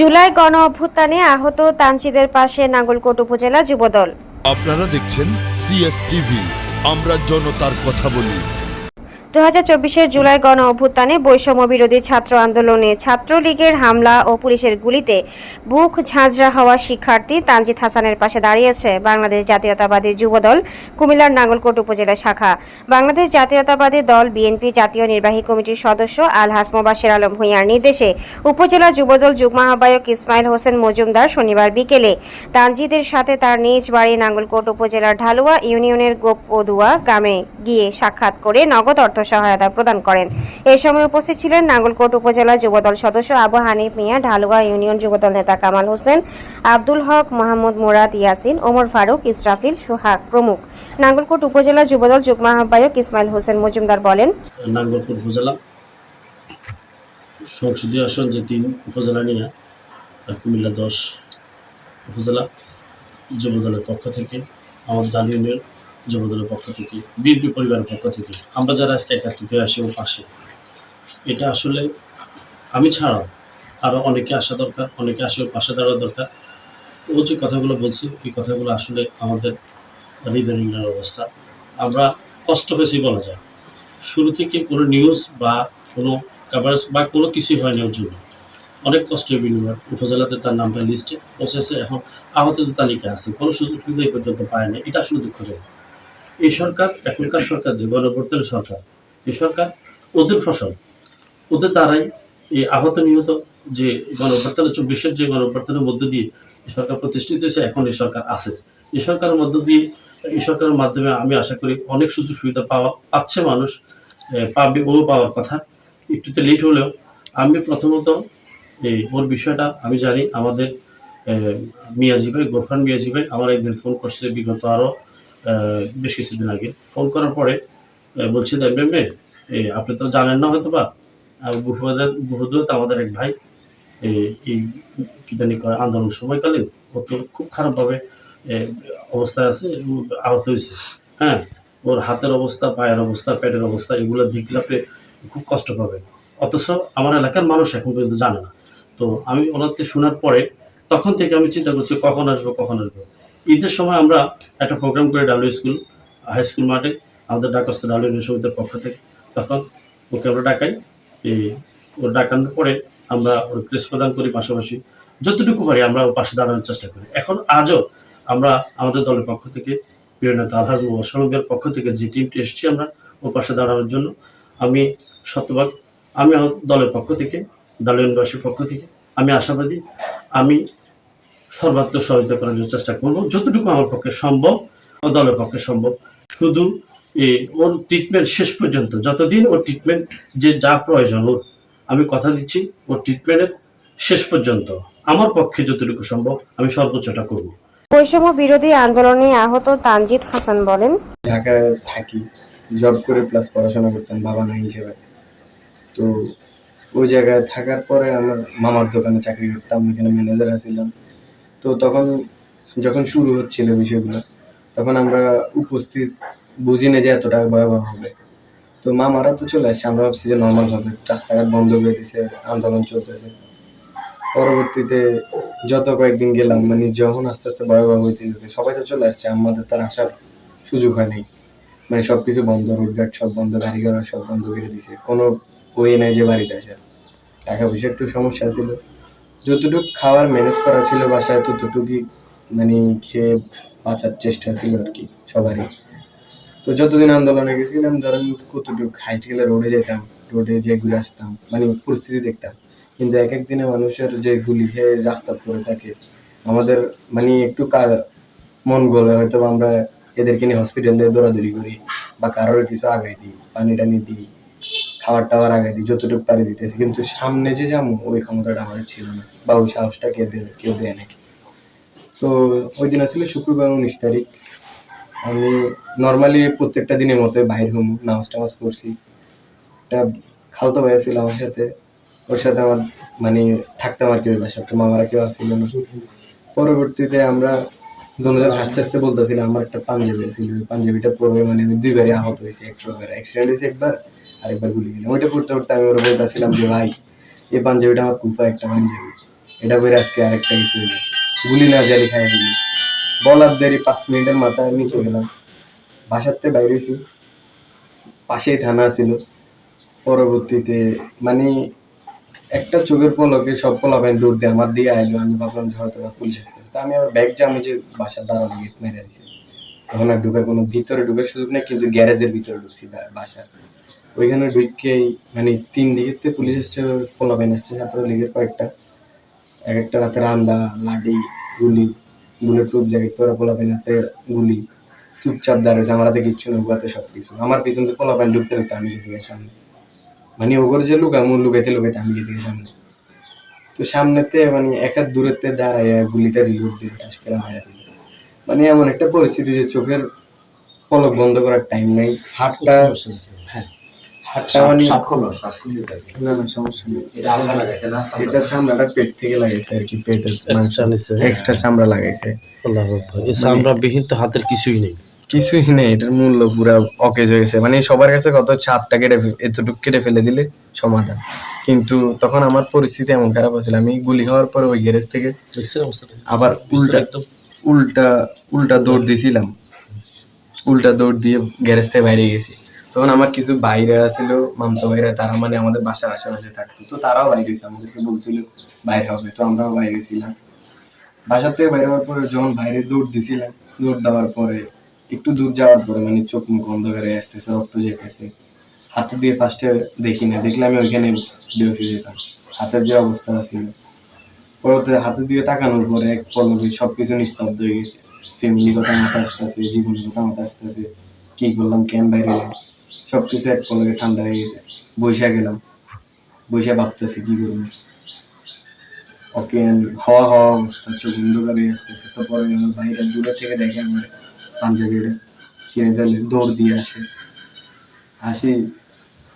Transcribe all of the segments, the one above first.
জুলাই গণ অভ্যুত্থানে আহত তানচিদের পাশে নাঙ্গলকোট উপজেলা যুবদল। আপনারা দেখছেন সিএসটিভি আমরা জনতার কথা বলি। দু চব্বিশের জুলাই গণ অভ্যুত্থানে বৈষম্য বিরোধী ছাত্র আন্দোলনে ছাত্রলীগের হামলা ও পুলিশের গুলিতে বুক ঝাঁঝরা হওয়া শিক্ষার্থী তানজিদ হাসানের পাশে দাঁড়িয়েছে বাংলাদেশ জাতীয়তাবাদী যুবদল কুমিল্লার নাঙ্গলকোট উপজেলা শাখা। বাংলাদেশ জাতীয়তাবাদী দল বিএনপি জাতীয় নির্বাহী কমিটির সদস্য আলহাস মোবাশের আলম ভূঁইয়ার নির্দেশে উপজেলা যুবদল যুগ্ম আহ্বায়ক ইসমাইল হোসেন মজুমদার শনিবার বিকেলে তানজিদের সাথে তার নিজ বাড়ি নাঙ্গলকোট উপজেলার ঢালুয়া ইউনিয়নের গোপদুয়া গ্রামে গিয়ে সাক্ষাৎ করে নগদ অর্থ সহায়তা প্রদান করেন। এ সময় উপস্থিত ছিলেন নাঙ্গলকোট উপজেলা যুবদল সদস্য আবু হানিফ মিয়া, ঢালুয়া ইউনিয়ন যুবদল নেতা কামাল হোসেন, আব্দুল হক, মোহাম্মদ মুরাদ ইয়াসিন, ওমর ফারুক, ইসরাফিল, সোহাগ প্রমুখ। নাঙ্গলকোট উপজেলা যুবদল যুগ্ম আহ্বায়ক ইসমাইল হোসেন মজুমদার বলেন নাঙ্গলপুর উপজেলা সংসদীয় আসন যে তিন উপজেলা নিয়ে কুমিল্লা দশ উপজেলা যুবদলের পক্ষ থেকে আমাদের ডাল ইউনিয়ন যুবদলের পক্ষ থেকে, বিএনপি পরিবারের পক্ষ থেকে, আমরা যারা আজকে একাত্রিত আসি ও পাশে, এটা আসলে আমি ছাড়াও আরও অনেকে আসা দরকার, অনেকে আসে ওর পাশে দাঁড়ানো দরকার। ও যে কথাগুলো বলছি, এই কথাগুলো আসলে আমাদের হৃদয় অবস্থা। আমরা কষ্ট হয়েছি বলা যায়। শুরু থেকে কোনো নিউজ বা কোনো কাভারেজ বা কোনো কিছুই হয়নি ওর জন্য। অনেক কষ্টের বিনিময়। উপজেলাতে তার নামটা লিস্টে পৌঁছেছে, এখন আহতদের তালিকা আছে। কোনো সুযোগ সুবিধা পর্যন্ত পায় না এটা আসলে দুঃখজনক। এই সরকার, এখনকার সরকার, যে গণপরিবর্তনের সরকার, এই সরকার ওদের ফসল, ওদের দ্বারাই এই আহত নিহত যে গণঅভ্যর্থনের চব্বিশের যে গণঅভ্যর্থনের মধ্য দিয়ে সরকার প্রতিষ্ঠিত হয়েছে, এখন এই সরকার আছে। এই সরকারের মধ্য দিয়ে, এই সরকারের মাধ্যমে আমি আশা করি অনেক সুযোগ সুবিধা পাওয়া, পাচ্ছে মানুষ পাবে ও পাওয়ার কথা। একটুতে লেট হলেও আমি প্রথমত এই ওর বিষয়টা আমি জানি, আমাদের মিয়াজি ভাই গোরফান মিয়াজি ভাই, আমার একদিন ফোন করছে, বিগত আরও বেশ কিছুদিন আগে। ফোন করার পরে বলছে যে মেমে আপনি তো জানেন না হয়তো বা বুহুদুত আমাদের এক ভাই। এই কি জানি আন্দোলন সময়কালীন, ও তো খুব খারাপভাবে অবস্থায় আছে আহত হয়েছে। হ্যাঁ ওর হাতের অবস্থা, পায়ের অবস্থা, পেটের অবস্থা, এগুলো দেখলে আপনি খুব কষ্ট পাবেন। অথচ আমার এলাকার মানুষ এখন পর্যন্ত জানে না। তো আমি ওনার শোনার পরে, তখন থেকে আমি চিন্তা করছি, কখন আসব কখন আসব? ঈদের সময় আমরা একটা প্রোগ্রাম করে ডাব্লিউ স্কুল হাই স্কুল মাঠে আমাদের ডাকস্থ ডাব্লিউ সমিতির পক্ষ থেকে তখন ওকে আমরা ডাকাই। ওর ডাকানোর পরে আমরা ওর প্রেস প্রদান করি পাশাপাশি। যতটুকু পারি আমরা ওর পাশে দাঁড়ানোর চেষ্টা করি। এখন আজও আমরা আমাদের দলের পক্ষ থেকে প্রিয় নেতা আলহাজ পক্ষ থেকে যে টিমটি এসেছি আমরা ওর পাশে দাঁড়ানোর জন্য, আমি শতভাগ আমি দলের পক্ষ থেকে দলীয়বাসীর পক্ষ থেকে, আমি আশাবাদী, আমি সর্বাত্মক সহযোগিতা করার জন্য চেষ্টা করব। যতটুকু আমার পক্ষে সম্ভব ও দলের পক্ষে সম্ভব। শুধু এ, ওর ট্রিটমেন্ট শেষ পর্যন্ত যতদিন ওর ট্রিটমেন্ট যে যা প্রয়োজন ওর আমি কথা দিচ্ছি ওর ট্রিটমেন্টের শেষ পর্যন্ত। আমার পক্ষে যতটুকু সম্ভব আমি সর্বোচ্চটা করব। বৈষম্য বিরোধী আন্দোলনে আহত তানজিদ হাসান বলেন ঢাকায় থাকি জব করে প্লাস পড়াশোনা করতাম বাবা নাই হিসেবে। তো ওই জায়গায় থাকার পরে আমার মামার দোকানে চাকরি করতাম ওইখানে ম্যানেজার আছিলাম। তো তখন যখন শুরু হচ্ছিল বিষয়গুলো, তখন আমরা উপস্থিত বুঝি না যে এতটা ভয়াবহ হবে। তো মামারা তো চলে আসছে, আমরা ভাবছি যে নর্মাল হবে। রাস্তাঘাট বন্ধ করে দিছে, আন্দোলন চলতেছে। পরবর্তীতে যত কয়েকদিন গেলাম মানে যখন আস্তে আস্তে ভয়াবহ হইতে যেতে সবাই তো চলে আসছে, আমাদের তার আসার সুযোগ হয় নাই। মানে সব কিছু বন্ধ রোডঘাট সব বন্ধ গাড়ি ঘোড়া সব বন্ধ করে দিছে। কোনো ওয়ে নাই যে বাড়িতে আসার। টাকা পয়সা একটু সমস্যা ছিল। যতটুকু খাওয়ার ম্যানেজ করা ছিল বাসায়, ততটুকুই মানে খেয়ে বাঁচার চেষ্টা ছিল আর কি সবারই। তো যতদিন আন্দোলনে গেছিলাম, ধরেন কতটুকু হাইস্ট গেলে রোডে যেতাম রোডে গিয়ে ঘুরে আসতাম মানে পরিস্থিতি দেখতাম। কিন্তু এক এক দিনে মানুষের যে গুলি খেয়ে রাস্তা পড়ে থাকে, আমাদের মানে একটু কা- মন গলে হয়তো আমরা এদেরকে নিয়ে হসপিটালে দৌড়াদৌড়ি করি বা কারোর কিছু আগাই দিই, পানি টানি দিই। খাবার টাবার আগাই দিই, যতটুকু পারি দিতেছি। কিন্তু সামনে যে যাব, ওই ক্ষমতাটা আমার ছিল না বা ওই সাহসটা কেউ দেবে, কেউ দেয় না তো ওই দিন আসলে শুক্রবার উনিশ তারিখ। আমি নর্মালি প্রত্যেকটা দিনের মতো বাইর হম, নামাজ টামাজ পড়ছি। একটা খালতো ভাই ছিল আমার সাথে। ওর সাথে আমার মানে থাকতাম আর কি ওই বাসায়। তো মামারা কেউ আসছিল না। পরবর্তীতে আমরা দুজন হাসতে হাসতে বলতেছিলাম, আমার একটা পাঞ্জাবি ছিল ওই পাঞ্জাবিটা পরে মানে আমি দুইবারই আহত হয়েছি, এক প্রকার। অ্যাক্সিডেন্ট হয়েছে একবার। আরেকবার গুলি গেলাম। ওইটা পড়তে পড়তে আমি ওরা বলতেছিলাম যে, ভাই এই পাঞ্জাবিটা আমার কুফা একটা পাঞ্জাবি এটা করে আজকে আরেকটা কিছু হইল। গুলি না জালি খাই ফেলি বলার দেরি পাঁচ মিনিটের মাথায় নিচে গেলাম। বাসাতে বাইরে হয়েছি। পাশেই থানা ছিল। পরবর্তীতে মানে একটা চোখের পলকে সব পোলাপাইন দৌড় দিয়ে আমার দিয়ে আইলো। আমি ভাবলাম যে হয়তো পুলিশ আসতে তা আমি আবার ব্যাগ জামে যে বাসার দাঁড়ানো গেট মেরে দিয়েছি। আর ঢুকার কোনো ভিতরে ঢুকার সুযোগ নেই, কিন্তু গ্যারেজের ভিতরে ঢুকছি বাসার। ওইখানে ঢুকেই মানে তিন দিকে পুলিশ এসছে পোলাপাইন আসছে ছাত্র লীগের কয়েকটা। এক একটা রাতে রান্দা, লাঠি, গুলি বুলেট প্রুফ জ্যাকেট পরা পোলাপাইন হাতে গুলি, চুপচাপ দাঁড়িয়েছে আমার হাতে কিচ্ছু না উগাতে সব কিছু আমার পিছন থেকে পোলাপাইন ঢুকতে ঢুকতে আমি গেছি সামনে। মানে ওগর যে লুকা মূল লুকাইতে লুকাইতে আমি গেছি সামনে। তো সামনেতে মানে এক হাত দূরেতে দাঁড়াইয়া গুলিটা রিলোড দিয়ে টাস করে মারা দিল মানে এমন একটা পরিস্থিতি যে চোখের পলক বন্ধ করার টাইম নেই। হাতটা হ্যাঁ। হাতটা মানে সাপ খোলো সাপ খুলে না না সমস্যা নেই। এটা আলাদা লাগাইছে না এটা চামড়াটা পেট থেকে লাগাইছে আর কি পেটের নিছে। এক্সট্রা চামড়া লাগাইছে। আল্লাহ আকবার। এই চামড়া বিহীন তো হাতের কিছুই নেই। কিছুই নেই এটার মূল্য পুরো অকেজ হয়ে গেছে। মানে সবার কাছে কত ছাদটা কেটে এতটুকু কেটে ফেলে দিলে সমাধান। কিন্তু তখন আমার পরিস্থিতি এমন খারাপ হয়েছিল। আমি গুলি খাওয়ার পরে ওই গ্যারেজ থেকে আবার উল্টা একদম উল্টা উল্টা দৌড় দিছিলাম। উল্টা দৌড় দিয়ে গ্যারেজ থেকে বাইরে গেছি। তখন আমার কিছু বাইরে ছিল, মামতো ভাইরা, তারা মানে আমাদের বাসার আশেপাশে থাকতো। তো তারাও বাইরে হয়েছে আমাদেরকে বলছিল, বাইরে হবে। তো আমরাও বাইরে ছিলাম বাসার থেকে বাইরে হওয়ার পরে যখন বাইরে দৌড় দিছিলাম, দৌড় দেওয়ার পরে একটু দূর যাওয়ার পরে মানে চোখ মুখ অন্ধকারে আসতেছে, রক্ত যেতেছে। হাতে দিয়ে ফার্স্টে দেখি না, দেখলে আমি ওইখানে বেরোতে যেতাম। হাতের যে অবস্থা ছিল। পরবর্তী হাতে দিয়ে তাকানোর পরে এক পলকে সব কিছু নিস্তব্ধ হয়ে গেছে। ফ্যামিলি কথা মাথা আসতেছে, জীবনের কথা মাথা আসতেছে, কি করলাম, কেন বাইরে গেলাম সব কিছু এক পলকে ঠান্ডা হয়ে গেছে। বৈশা গেলাম। বৈশা ভাবতেছি, কি করব? ওকে হাওয়া হাওয়া অবস্থা, চোখ অন্ধকার আসতেছে। তারপরে আমার বাইরে দূরে থেকে দেখে আমার পাঞ্জাবিটা চিনে ফেলে দৌড় দিয়ে আসে। আসি,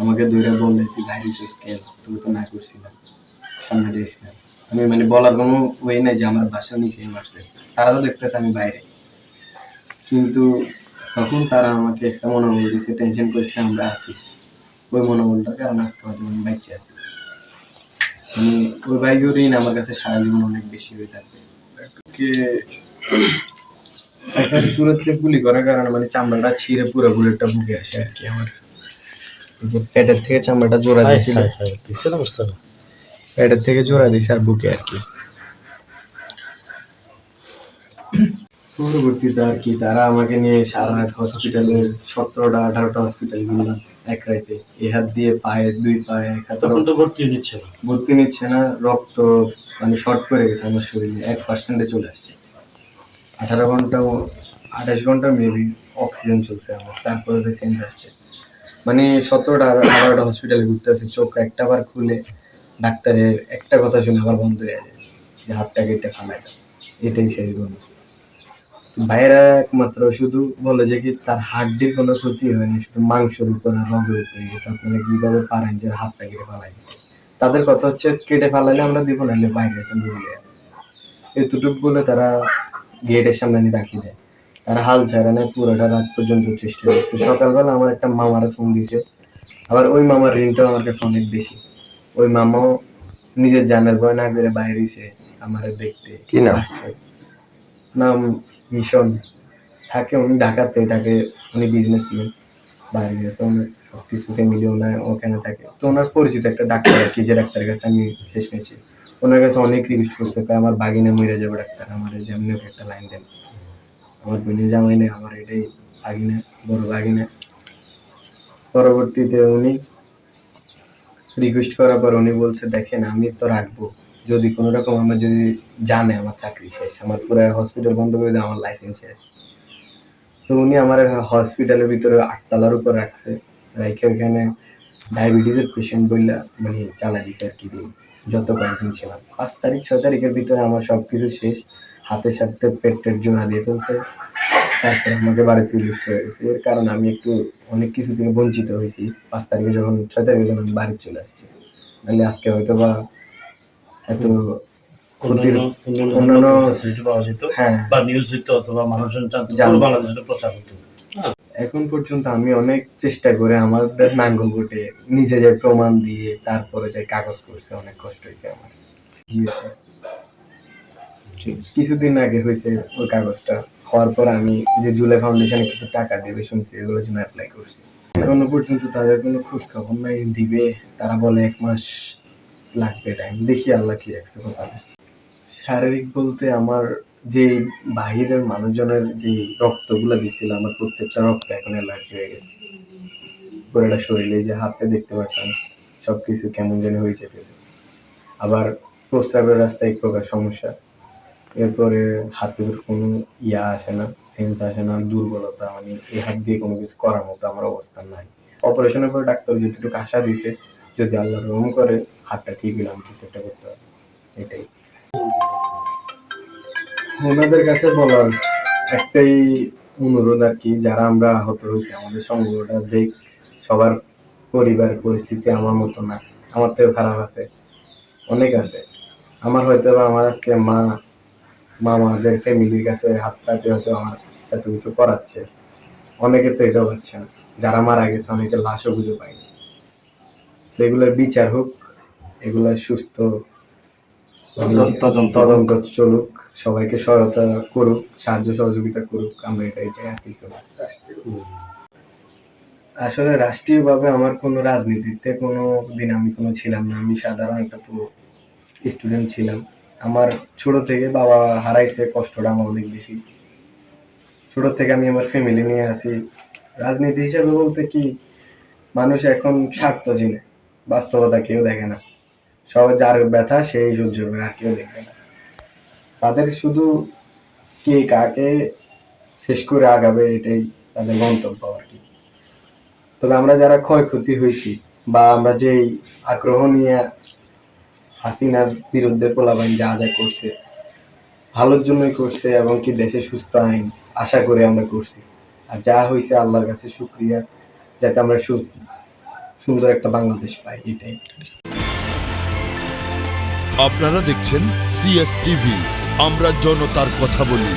আমাকে দৌড়ে বললে, তুই গেছিস কেন? তো না করছিলাম সামনে দিয়েছিলাম আমি মানে বলার কোনো ওয়ে নাই যে আমার বাসা নিচে মারছে। তারা তো দেখতেছে আমি বাইরে। কিন্তু তখন তারা আমাকে একটা মনোবল দিচ্ছে টেনশন করেছে আমরা আছি। ওই মনোবলটা কারণ আজকে হয়তো আমি বাচ্চা আছি। মানে ওই বাইকের ঋণ আমার কাছে সারা জীবন অনেক বেশি হয়ে থাকবে দূরের থেকে গুলি করার কারণে মানে চামড়াটা ছিঁড়ে পুরো বুলেটটা বুকে আসে আর কি আমার। যে পেটের থেকে চামড়াটা জোড়া দিয়েছিল। হায়। দেখছেন পেটের থেকে জোড়া দিছে আর বুকে আর কি। পরবর্তীতে আর কি তারা আমাকে নিয়ে সারা রাত হসপিটালে সতেরোটা আঠারোটা হসপিটাল ঘুরলাম এক রাইতে। এ হাত দিয়ে পায়ে দুই পায়ে এক হাত তখন তো ভর্তি নিচ্ছে না। ভর্তি নিচ্ছে না রক্ত মানে শর্ট করে গেছে আমার শরীরে এক পার্সেন্টে চলে আসছে। আঠারো ঘণ্টা আঠাশ ঘণ্টা মেবি অক্সিজেন চলছে আমার তারপরে যে সেন্স আসছে। মানে সতেরোটা আঠারোটা হসপিটালে ঘুরতে আছে চোখ একটা বার খুলে ডাক্তারের একটা কথা শুনে আবার বন্ধ হয়ে যায় যে হাতটা কেটে ফালাই দাও। এটাই সেই রোগ ভাইয়েরা একমাত্র শুধু বলে যে কি তার হাড্ডির কোনো ক্ষতি হয়নি, শুধু মাংসের উপর আর রগের উপরে গেছে আপনারা কীভাবে পারেন যে হাতটা কেটে ফালাই দিতে। তাদের কথা হচ্ছে কেটে ফালাইলে আমরা দিব, নাহলে বাইরে যেতাম রুলে এতটুকু বলে তারা গেটের সামনে নিয়ে রাখি দেয়। তারা হাল ছাড়ে না, পুরোটা রাত পর্যন্ত চেষ্টা করছে। সকালবেলা আমার একটা মামারা ফোন দিয়েছে। আবার ওই মামার ঋণটাও আমার কাছে অনেক বেশি। ওই মামাও নিজের জানার ভয় না করে বাইরে হয়েছে আমার দেখতে। কি নাম? আসছে। নাম মিশন। থাকে উনি ঢাকাতে থাকে উনি বিজনেসম্যান বাইরে গেছে ওনার সব কিছু ফ্যামিলি ওনার ওখানে থাকে। তো ওনার পরিচিত একটা ডাক্তার আর কি যে ডাক্তারের কাছে আমি শেষ পেয়েছি। ওনার কাছে অনেক রিকোয়েস্ট করছে আমার বাগিনে মরে যাবে ডাক্তার আমার যেমনি একটা লাইন দেন। আমার বোনের জামাই নেই আমার এটাই বাগিনে বড় বাগিনে। পরবর্তীতে উনি রিকোয়েস্ট করার পর উনি বলছে, দেখেন, আমি তো রাখব। যদি কোনো রকম আমার যদি জানে আমার চাকরি শেষ, আমার পুরো হসপিটাল বন্ধ করে দেয়, আমার লাইসেন্স শেষ। তো উনি আমার হসপিটালের ভিতরে আটতলার উপর রাখছে, রাইখে ওইখানে ডায়াবেটিসের পেশেন্ট বললা মানে চালা দিছে আর কি দিন, যত কয়েকদিন ছিলাম। পাঁচ তারিখ, ছয় তারিখের ভিতরে আমার সব কিছু শেষ, হাতের সাথে পেটের জোড়া দিয়ে ফেলছে। তারপরে আমাকে বাড়িতে রিলিজ করে গেছে এর কারণে আমি একটু অনেক কিছু থেকে বঞ্চিত হয়েছি। পাঁচ তারিখে যখন ছয় তারিখে যখন আমি বাড়ি চলে আসছি। নাহলে আজকে হয়তো বা এত অন্যান্য ফ্যাসিলিটি পাওয়া যেত হ্যাঁ। বা নিউজ হইতো অথবা মানুষজন জানতো জানতো। বাংলাদেশে প্রচার হতো। এখন পর্যন্ত আমি অনেক চেষ্টা করে আমাদের নাঙ্গল কোটে নিজে যে প্রমাণ দিয়ে তারপরে যে কাগজ করছে অনেক কষ্ট হয়েছে আমার। কিছুদিন আগে হয়েছে ওই কাগজটা। হওয়ার পর আমি যে জুলাই ফাউন্ডেশনে কিছু টাকা দেবে শুনছি এগুলোর জন্য অ্যাপ্লাই করছি। এখনও পর্যন্ত তাদের কোনো খোঁজ খবর নাই, দিবে, তারা বলে এক মাস লাগবে টাইম দেখি আল্লাহ কি রাখছে কপালে শারীরিক বলতে আমার যে বাহিরের মানুষজনের যে রক্তগুলো দিছিল, আমার প্রত্যেকটা রক্ত এখন অ্যালার্জি হয়ে গেছে। পুরোটা শরীরে যে হাতে দেখতে পাচ্ছেন, সবকিছু কেমন যেন হয়ে যেতেছে। আবার প্রস্রাবের রাস্তায় এক প্রকার সমস্যা। এরপরে হাতের কোনো ইয়া আসে না সেন্স আসে না, দুর্বলতা মানে এই হাত দিয়ে কোনো কিছু করার মতো আমার অবস্থা নাই। অপারেশনের পরে ডাক্তার যেটুকু আশা দিছে, যদি আল্লাহ রহম করে, হাতটা ঠিক হলে আমি কিছু একটা করতে পারব এটাই। ওনাদের কাছে বলার একটাই অনুরোধ আর কি, যারা আমরা আহত হয়েছি, আমাদের সংগ্রহটা দেখ, সবার পরিবার পরিস্থিতি আমার মতো না, আমার থেকে খারাপ আছে, অনেক আছে। আমার হয়তো বা আমার আজকে মা মামাদের ফ্যামিলির কাছে হাত পাতে হয়তো আমার এত কিছু করাচ্ছে। অনেকে তো এটাও পাচ্ছে না। যারা মারা গেছে অনেকে লাশও খুঁজে পায়নি। তো এগুলোর বিচার হোক এগুলোর সুস্থ তদন্ত তদন্ত চলুক। সবাইকে সহায়তা করুক সাহায্য সহযোগিতা করুক আমরা এটাই চাই আর কিছু আসলে রাষ্ট্রীয়ভাবে আমার কোনো রাজনীতিতে কোনো দিন আমি কোনো ছিলাম না। আমি সাধারণ একটা স্টুডেন্ট ছিলাম। আমার ছোট থেকে বাবা হারাইছে কষ্টটা আমার অনেক বেশি। ছোট থেকে আমি আমার ফ্যামিলি নিয়ে আসি রাজনীতি হিসাবে বলতে কি, মানুষ এখন স্বার্থ চিনে, বাস্তবতা কেউ দেখে না। সবাই যার ব্যথা, সেই সহ্য করে, আর কেউ দেখবে না। তাদের শুধু কে কাকে শেষ করে আগাবে, এটাই তাদের গন্তব্য আর কি। তবে আমরা যারা ক্ষয়ক্ষতি হয়েছি, বা আমরা যেই আগ্রহ নিয়ে হাসিনার বিরুদ্ধে পোলাবাইন যা যা করছে, ভালোর জন্যই করছে এবং কি দেশে সুস্থ আইন আশা করে আমরা করছি। আর যা হয়েছে আল্লাহর কাছে শুক্রিয়া, যাতে আমরা সুন্দর একটা বাংলাদেশ পাই, এটাই। আপনারা দেখছেন সিএস টিভি আমরা জনতার কথা বলি।